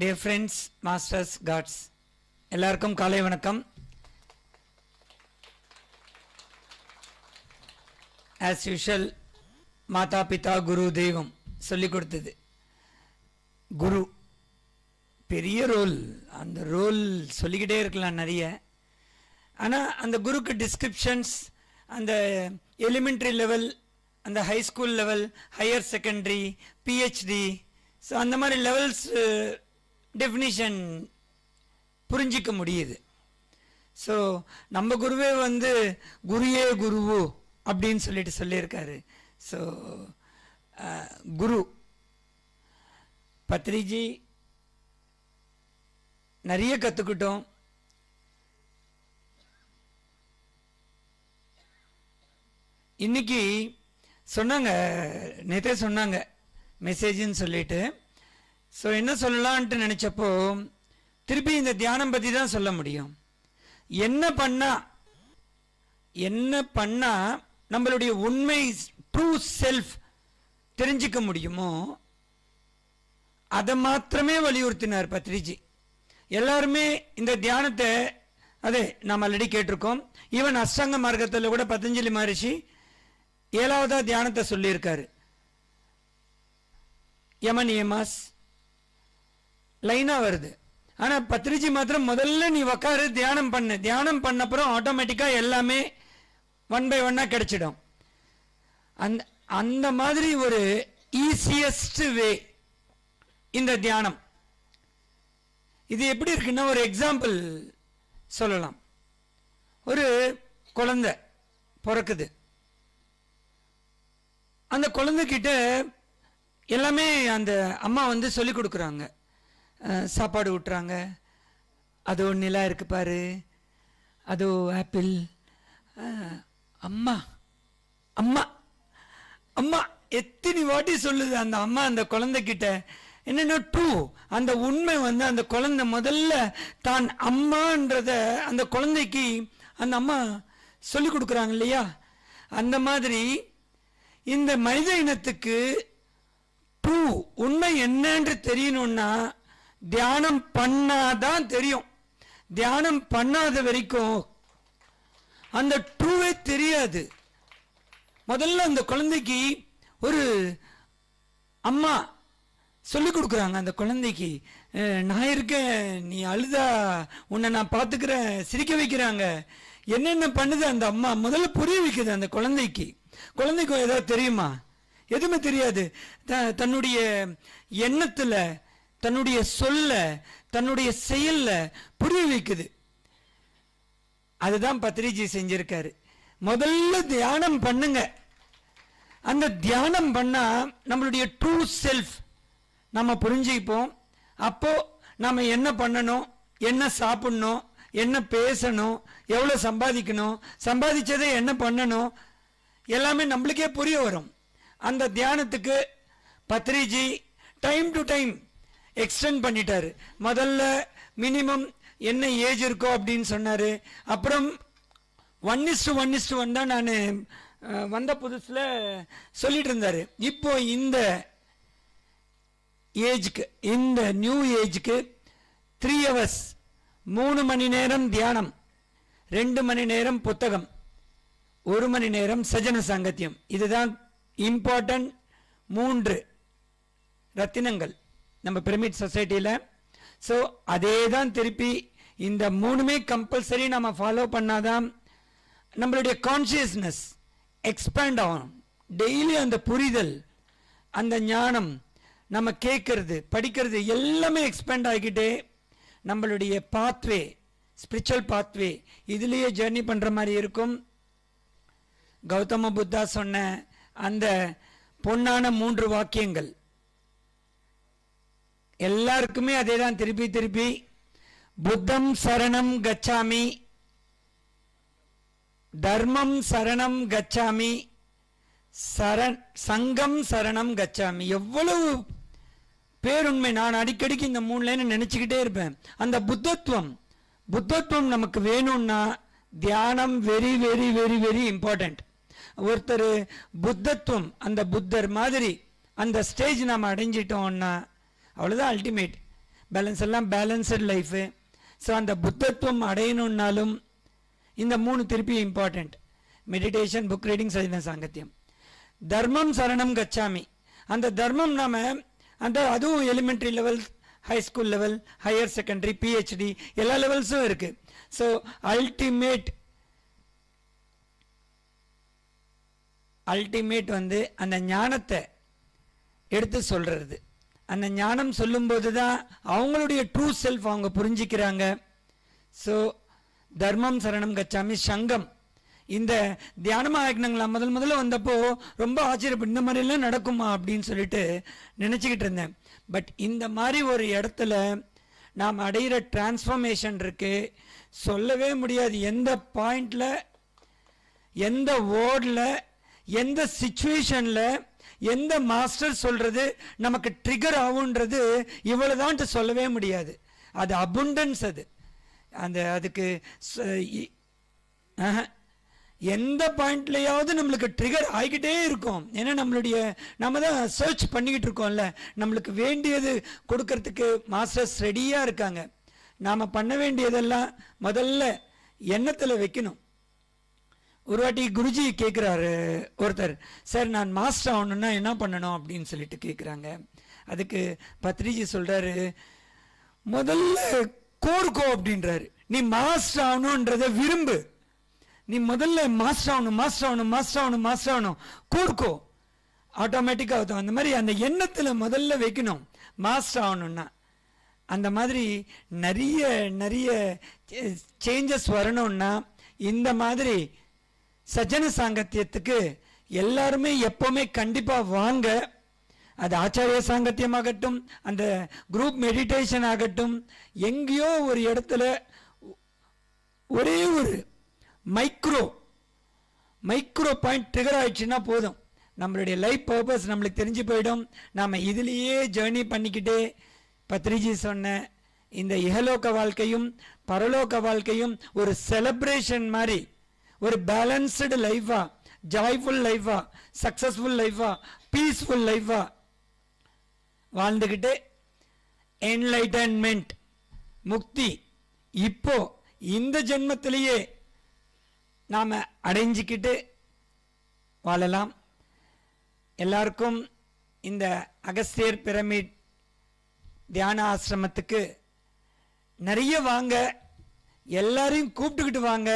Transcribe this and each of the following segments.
Dear friends masters God's எல்லாருக்கும் காலை வணக்கம். ஆஸ் யூஷுவல் மாதா பிதா குரு தெய்வம் சொல்லிக் கொடுத்தது. குரு பெரிய ரோல் அந்த ரோல் சொல்லிக்கிட்டே இருக்கலாம் நிறைய. ஆனால் அந்த குருக்கு டிஸ்கிரிப்ஷன்ஸ் அந்த எலிமெண்ட்ரி லெவல் அந்த high school level higher secondary PhD so அந்த மாதிரி லெவல்ஸ் டெஃபினிஷன் புரிஞ்சிக்க முடியுது. ஸோ நம்ம குருவே வந்து குருயே குருவோ அப்படின்னு சொல்லிட்டு சொல்லியிருக்காரு. ஸோ குரு. பத்ரிஜி நிறைய கற்றுக்கிட்டோம் இன்னைக்கு சொன்னாங்க நேற்றே சொன்னாங்க மெசேஜ்னு சொல்லிட்டு. ஸோ என்ன சொல்லலான்ட்டு நினச்சப்போ திருப்பி இந்த தியானம் பற்றி தான் சொல்ல முடியும். என்ன பண்ணால் என்ன பண்ணால் நம்மளுடைய உண்மை ட்ரூ செல்ஃப் தெரிஞ்சுக்க முடியுமோ அதை மாத்திரமே வலியுறுத்தினார் பத்ரிஜி. எல்லாருமே இந்த தியானத்தை அதே நாம் ஆல்ரெடி கேட்டிருக்கோம். ஈவன் அஷ்டாங்க மார்க்கத்தில் கூட பதஞ்சலி மகரிஷி ஏழாவதா தியானத்தை சொல்லியிருக்காரு. யமன் ஏமாஸ் லைனாக வருது. ஆனால் பத்ரிஜி மாத்திரம் முதல்ல நீ உக்காரு தியானம் பண்ணு. தியானம் பண்ணப்புறம் ஆட்டோமேட்டிக்காக எல்லாமே ஒன் பை ஒன்னாக கிடைச்சிடும். அந்த அந்த மாதிரி ஒரு ஈஸியஸ்ட் வே இந்த தியானம். இது எப்படி இருக்குன்னா ஒரு எக்ஸாம்பிள் சொல்லலாம். ஒரு குழந்தை பிறக்குது. அந்த குழந்தைகிட்ட எல்லாமே அந்த அம்மா வந்து சொல்லி கொடுக்குறாங்க. சாப்பாடு ஊட்டுறாங்க. அதோ நிலா இருக்குது பாரு. அதோ ஆப்பிள். அம்மா அம்மா அம்மா எத்தனை வாட்டி சொல்லுது அந்த அம்மா அந்த குழந்தைக்கிட்ட என்னென்னா ட்ரூ அந்த உண்மை வந்து அந்த குழந்தை முதல்ல தான் அம்மான்றத அந்த குழந்தைக்கு அந்த அம்மா சொல்லி கொடுக்குறாங்க இல்லையா? அந்த மாதிரி இந்த மனித இனத்துக்கு ட்ரூ உண்மை என்னன்னு தெரியணும்னா தியானம் பண்ணாதான் தெரியும். தியானம் பண்ணாத வரைக்கும் அந்த ட்ரூவே தெரியாது. முதல்ல அந்த குழந்தைக்கு ஒரு அம்மா சொல்லிக் கொடுக்குறாங்க அந்த குழந்தைக்கு நான் இருக்கேன் நீ அழுதா உன்னை நான் பார்த்துக்கிறேன் சிரிக்க வைக்கிறாங்க. என்னென்ன பண்ணுது அந்த அம்மா? முதல்ல புரிய வைக்குது அந்த குழந்தைக்கு. குழந்தைக்கு ஏதாவது தெரியுமா? எதுவுமே தெரியாது. த- தன்னுடைய எண்ணத்தில் தன்னுடைய சொல்ல தன்னுடைய செயல்ல புரிய வைக்குது. அதுதான் பத்ரிஜி செஞ்சிருக்காரு. முதல்ல தியானம் பண்ணுங்க. அந்த தியானம் பண்ணா நம்மளுடைய ட்ரூ செல்ஃப் நம்ம புரிஞ்சுப்போம் அப்போ நம்ம என்ன பண்ணணும்? என்ன சாப்பிடணும்? என்ன பேசணும்? எவ்வளோ சம்பாதிக்கணும்? சம்பாதிச்சதை என்ன பண்ணணும்? எல்லாமே நம்மளுக்கே புரிய வரும். அந்த தியானத்துக்கு Patriji time to time extend பண்ணிட்டாரு. முதல்ல மினிமம் என்ன ஏஜ் இருக்கோ அப்படின்னு சொன்னார். அப்புறம் one is to one is to one தான் நான் வந்த புதுசில் சொல்லிட்டு இருந்தார். இப்போ இந்த ஏஜ்க்கு இந்த நியூ ஏஜ்க்கு த்ரீ ஹவர்ஸ் மூணு மணி நேரம் தியானம் ரெண்டு மணி நேரம் புத்தகம் ஒரு மணி நேரம் சஜன சாங்கத்தியம். இதுதான் இம்பார்ட்டன்ட் மூன்று ரத்தினங்கள். நம்ம பிரமிட் சொசைட்டியில் ஸோ அதே தான் திருப்பி இந்த மூணுமே கம்பல்சரி நம்ம ஃபாலோ பண்ணாதான் நம்மளுடைய கான்சியஸ்னஸ் எக்ஸ்பேண்ட் ஆகும் டெய்லி அந்த புரிதல் அந்த ஞானம் நம்ம கேட்கறது படிக்கிறது எல்லாமே எக்ஸ்பேண்ட் ஆகிக்கிட்டே நம்மளுடைய பாத்வே ஸ்பிரிச்சுவல் பாத்வே இதுலேயே ஜேர்னி பண்ணுற மாதிரி இருக்கும். கௌதம புத்தா சொன்ன அந்த பொன்னான மூன்று வாக்கியங்கள். எல்லாருக்குமே அதே தான் திருப்பி திருப்பி. புத்தம் சரணம் கச்சாமி. தர்மம் சரணம் கச்சாமி. சரண் சங்கம் சரணம் கச்சாமி. எவ்வளவு பேருண்மை. நான் அடிக்கடிக்கு இந்த மூணு லைன் நினச்சிக்கிட்டே இருப்பேன். அந்த புத்தத்துவம். புத்தத்துவம் நமக்கு வேணும்னா தியானம் very very very very important ஒருத்தர் புத்தத்துவம் அந்த புத்தர் மாதிரி அந்த ஸ்டேஜ் நாம் அடைஞ்சிட்டோம்னா அவ்வளோதான் அல்டிமேட் பேலன்ஸ் எல்லாம் பேலன்ஸ்டு லைஃபு ஸோ அந்த புத்தத்துவம் அடையணுன்னாலும் இந்த மூணு திருப்பி இம்பார்ட்டண்ட் மெடிடேஷன் புக் ரீடிங் சைதன சாங்கத்தியம். தர்மம் சரணம் கச்சாமி. அந்த தர்மம் நாம் அந்த அதுவும் elementary level high school level higher secondary PhD எல்லா லெவல்ஸும் இருக்குது ஸோ அல்டிமேட் அல்டிமேட் வந்து அந்த ஞானத்தை எடுத்து சொல்கிறது அந்த ஞானம் சொல்லும்போது தான் அவங்களுடைய ட்ரூ செல்ஃப் அவங்க புரிஞ்சிக்கிறாங்க. ஸோ தர்மம் சரணம் கச்சாமி சங்கம். இந்த தியானமாக ஆக்னங்களா முதல் முதல்ல வந்தப்போ ரொம்ப ஆச்சரியப்பட்டு இந்த மாதிரிலாம் நடக்குமா அப்படின்னு சொல்லிட்டு நினச்சிக்கிட்டு இருந்தேன். பட் இந்த மாதிரி ஒரு இடத்துல நாம் அடைகிற டிரான்ஸ்ஃபர்மேஷன் இருக்குது சொல்லவே முடியாது. எந்த பாயிண்டில் எந்த வேர்டில் எந்த சுச்சுவேஷனில் எந்த மாஸ்டர் சொல்கிறது நமக்கு ட்ரிகர் ஆகுன்றது இவ்வளோதான்ட்டு சொல்லவே முடியாது. அது அபுண்டன்ஸ் அது. அந்த அதுக்கு ச- இ- எந்த பாயிண்ட்லையாவது நம்மளுக்கு ட்ரிகர் ஆகிக்கிட்டே இருக்கும். ஏன்னா நம்மளுடைய நம்ம தான் சர்ச் பண்ணிக்கிட்டு இருக்கோம்ல. நம்மளுக்கு வேண்டியது கொடுக்கறதுக்கு மாஸ்டர்ஸ் ரெடியாக இருக்காங்க. நாம் பண்ண வேண்டியதெல்லாம் முதல்ல எண்ணத்தில் வைக்கணும். ஒரு வாட்டி குருஜி கேட்குறாரு ஒருத்தர் சார் நான் மாஸ்டர் ஆகணுன்னா என்ன பண்ணணும்? அப்படின்னு சொல்லிட்டு கேட்குறாங்க அதுக்கு பத்ரிஜி சொல்கிறாரு முதல்ல கோர்க்கோ அப்படின்றாரு. நீ மாஸ்டர் ஆகணுன்றத விரும்பு. நீ முதல்ல மாஸ்டர் ஆகணும் மாஸ்டர் ஆகணும் மாஸ்டர் ஆகணும் மாஸ்டர் ஆகணும். கோர்க்கோ ஆட்டோமேட்டிக்காக அந்த மாதிரி அந்த எண்ணத்தில் முதல்ல வைக்கணும் மாஸ்டர் ஆகணும்னா. அந்த மாதிரி நிறைய நிறைய சேஞ்சஸ் வரணும்னா இந்த மாதிரி சஜன சாங்கத்தியத்துக்கு எல்லாருமே எப்போவுமே கண்டிப்பாக வாங்க. அது ஆச்சாரிய சாங்கத்தியமாகட்டும் அந்த குரூப் மெடிடேஷன் ஆகட்டும் எங்கேயோ ஒரு இடத்துல ஒரே ஒரு மைக்ரோ மைக்ரோ பாயிண்ட் ட்ரிகர் ஆயிடுச்சுன்னா போதும். நம்மளுடைய லைஃப் பர்பஸ் நம்மளுக்கு தெரிஞ்சு போயிடும். நாம் இதுலேயே ஜேர்னி பண்ணிக்கிட்டே பத்ரிஜி சொன்ன இந்த இஹலோக வாழ்க்கையும் பரலோக வாழ்க்கையும் ஒரு செலப்ரேஷன் மாதிரி ஒரு பேலன்ஸ்டு லைஃபா ஜாய்ஃபுல் லைஃபா சக்சஸ்ஃபுல் லைஃபா பீஸ்ஃபுல் லைஃபா வாழ்ந்துக்கிட்டு என்லைட்டன்மெண்ட் முக்தி. இப்போ இந்த ஜென்மத்திலேயே நாம் அடைஞ்சிக்கிட்டு வாழலாம். எல்லாருக்கும் இந்த அகஸ்தியர் பிரமிட் தியான ஆசிரமத்துக்கு நிறைய வாங்க எல்லாரையும் கூப்பிட்டுக்கிட்டு வாங்க.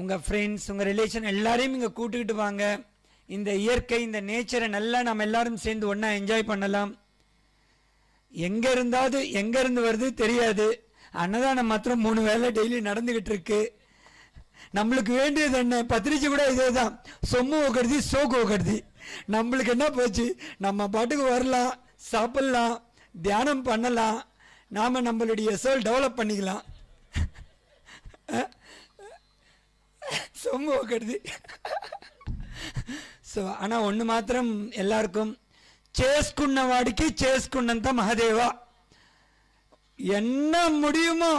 உங்கள் ஃப்ரெண்ட்ஸ் உங்கள் ரிலேஷன் எல்லாரையும் இங்கே கூட்டுக்கிட்டு வாங்க. இந்த இயற்கை இந்த நேச்சரை நல்லா நம்ம எல்லாரும் சேர்ந்து ஒன்றா என்ஜாய் பண்ணலாம். எங்கே இருந்தாவது எங்கே இருந்து வருது தெரியாது. அன்னதானம் மாத்திரம் மூணு வேளை டெய்லி நடந்துக்கிட்டு இருக்கு. நம்மளுக்கு வேண்டியது என்ன? பத்திரிச்சு கூட இதே தான் சொம்மு ஓகடுதி சோக்கு ஓகடுதி நம்மளுக்கு என்ன போச்சு? நம்ம பாட்டுக்கு வரலாம் சாப்பிடலாம் தியானம் பண்ணலாம். நாம் நம்மளுடைய சோல் டெவலப் பண்ணிக்கலாம். சொம்மு ஓகடுதி సో అన్న ఒన్ను మాత్రం ఎల్లార్కం చేసుకున్న వాడికి చేసుకున్నంత మహదేవా என்ன முடியுமோ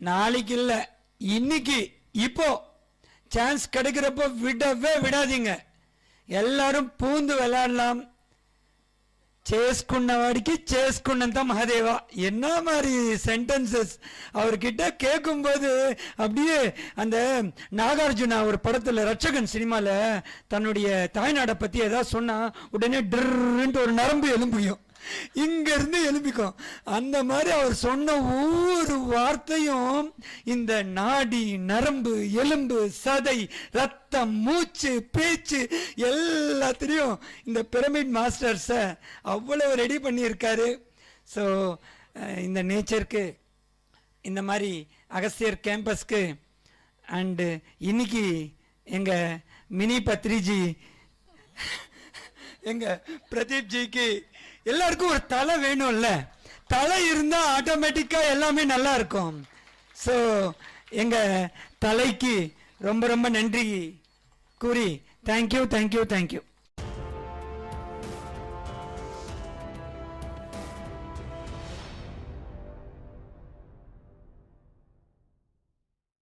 நாளைக்கு இல்ல இன்னைக்கு இப்போ சான்ஸ் கிடைக்கிறப்போ விடவே விடாதீங்க எல்லாரும் பூந்து விளையாடலாம் చేసుకున్న వాడికి చేసుకున్నంత మహాదేవా என்ன மாதிரி சென்டென்சஸ் அவர்கிட்ட கேட்கும்போது அப்படியே அந்த நாகார்ஜுனா ஒரு படத்துல ரட்சகன் சினிமால தன்னுடைய தாய்நாடை பத்தி ஏதாவது சொன்னா உடனே ட்ருன்ட்டு ஒரு நரம்பு எலும்பியும் இங்கேருந்து எழுப்பிக்கும் எலும்பிக்கும் அந்த மாதிரி அவர் சொன்ன ஒவ்வொரு வார்த்தையும் இந்த நாடி நரம்பு எலும்பு சதை ரத்தம் மூச்சு பேச்சு எல்லாத்திலையும் இந்த பிரமிட் மாஸ்டர்ஸை அவ்வளவு ரெடி பண்ணியிருக்காரு. ஸோ இந்த நேச்சருக்கு இந்த மாதிரி அகஸ்தியர் கேம்பஸ்க்கு அண்டு இன்னைக்கு எங்கள் மினி பத்ரிஜி எங்கள் பிரதீப் ஜிக்கு எல்லாருக்கும் ஒரு தலை வேணும்ல. தலை இருந்தால் ஆட்டோமேட்டிக்காக எல்லாமே நல்லா இருக்கும். ஸோ எங்கள் தலைக்கு ரொம்ப ரொம்ப நன்றி கூறி தேங்க்யூ தேங்க்யூ தேங்க்யூ